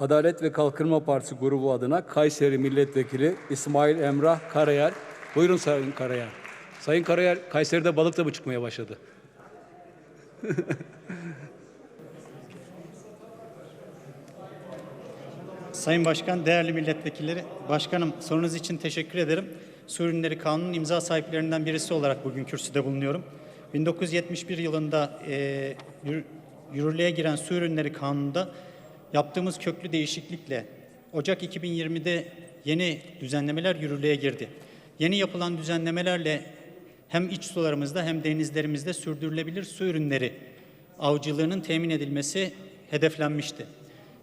Adalet ve Kalkınma Partisi grubu adına Kayseri Milletvekili İsmail Emrah Karayel. Buyurun Sayın Karayel. Sayın Karayel, Kayseri'de balık da mı çıkmaya başladı? Sayın Başkan, değerli milletvekilleri, başkanım sorunuz için teşekkür ederim. Su ürünleri kanunun imza sahiplerinden birisi olarak bugün kürsüde bulunuyorum. 1971 yılında e, yür- yürürlüğe giren su ürünleri kanununda yaptığımız köklü değişiklikle Ocak 2020'de yeni düzenlemeler yürürlüğe girdi. Yeni yapılan düzenlemelerle hem iç sularımızda hem denizlerimizde sürdürülebilir su ürünleri avcılığının temin edilmesi hedeflenmişti.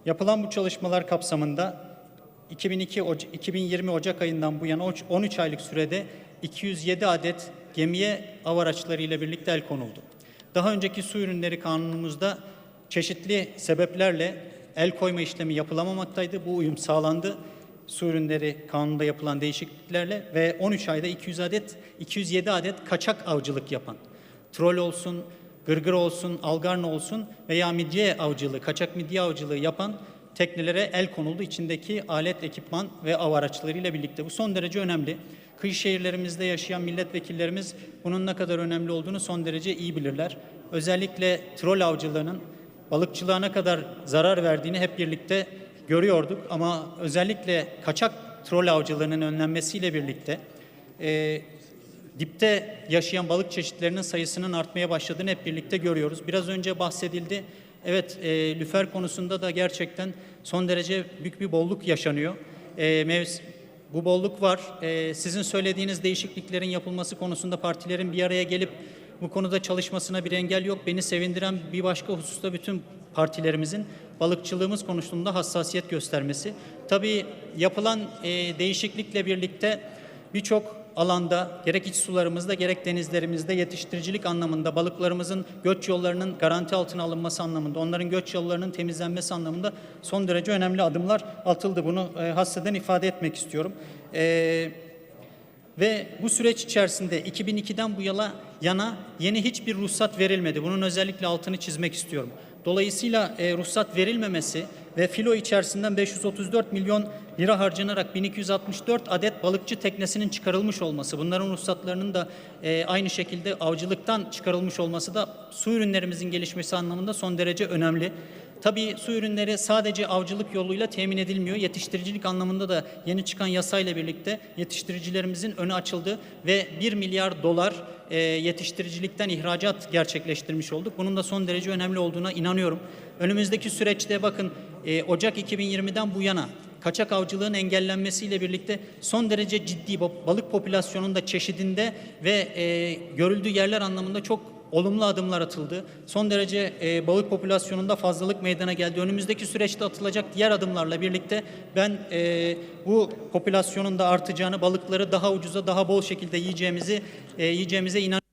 Yapılan bu çalışmalar kapsamında 2002 Oca- 2020 Ocak ayından bu yana oç- 13 aylık sürede 207 adet gemiye av araçlarıyla birlikte el konuldu. Daha önceki su ürünleri kanunumuzda çeşitli sebeplerle el koyma işlemi yapılamamaktaydı. Bu uyum sağlandı. Su ürünleri kanunda yapılan değişikliklerle ve 13 ayda 200 adet 207 adet kaçak avcılık yapan trol olsun, gırgır olsun, algarna olsun veya midye avcılığı, kaçak midye avcılığı yapan teknelere el konuldu. İçindeki alet, ekipman ve av araçlarıyla birlikte. Bu son derece önemli. Kıyı şehirlerimizde yaşayan milletvekillerimiz bunun ne kadar önemli olduğunu son derece iyi bilirler. Özellikle trol avcılığının balıkçılığa ne kadar zarar verdiğini hep birlikte görüyorduk. Ama özellikle kaçak trol avcılığının önlenmesiyle birlikte e, dipte yaşayan balık çeşitlerinin sayısının artmaya başladığını hep birlikte görüyoruz. Biraz önce bahsedildi. Evet, e, lüfer konusunda da gerçekten son derece büyük bir bolluk yaşanıyor. E, mevs- bu bolluk var. E, sizin söylediğiniz değişikliklerin yapılması konusunda partilerin bir araya gelip bu konuda çalışmasına bir engel yok. Beni sevindiren bir başka hususta bütün partilerimizin balıkçılığımız konusunda hassasiyet göstermesi. Tabii yapılan e, değişiklikle birlikte birçok alanda gerek iç sularımızda gerek denizlerimizde yetiştiricilik anlamında balıklarımızın göç yollarının garanti altına alınması anlamında onların göç yollarının temizlenmesi anlamında son derece önemli adımlar atıldı. Bunu e, hasreden ifade etmek istiyorum. E, ve bu süreç içerisinde 2002'den bu yana, yana yeni hiçbir ruhsat verilmedi. Bunun özellikle altını çizmek istiyorum. Dolayısıyla e, ruhsat verilmemesi ve filo içerisinden 534 milyon lira harcanarak 1264 adet balıkçı teknesinin çıkarılmış olması, bunların ruhsatlarının da e, aynı şekilde avcılıktan çıkarılmış olması da su ürünlerimizin gelişmesi anlamında son derece önemli. Tabii su ürünleri sadece avcılık yoluyla temin edilmiyor. Yetiştiricilik anlamında da yeni çıkan yasayla birlikte yetiştiricilerimizin önü açıldı ve 1 milyar dolar e, yetiştiricilikten ihracat gerçekleştirmiş olduk. Bunun da son derece önemli olduğuna inanıyorum. Önümüzdeki süreçte bakın e, Ocak 2020'den bu yana kaçak avcılığın engellenmesiyle birlikte son derece ciddi ba- balık popülasyonunda çeşidinde ve e, görüldüğü yerler anlamında çok olumlu adımlar atıldı. Son derece e, balık popülasyonunda fazlalık meydana geldi. Önümüzdeki süreçte atılacak diğer adımlarla birlikte ben e, bu popülasyonun da artacağını, balıkları daha ucuza, daha bol şekilde yiyeceğimizi e, yiyeceğimize inanıyorum.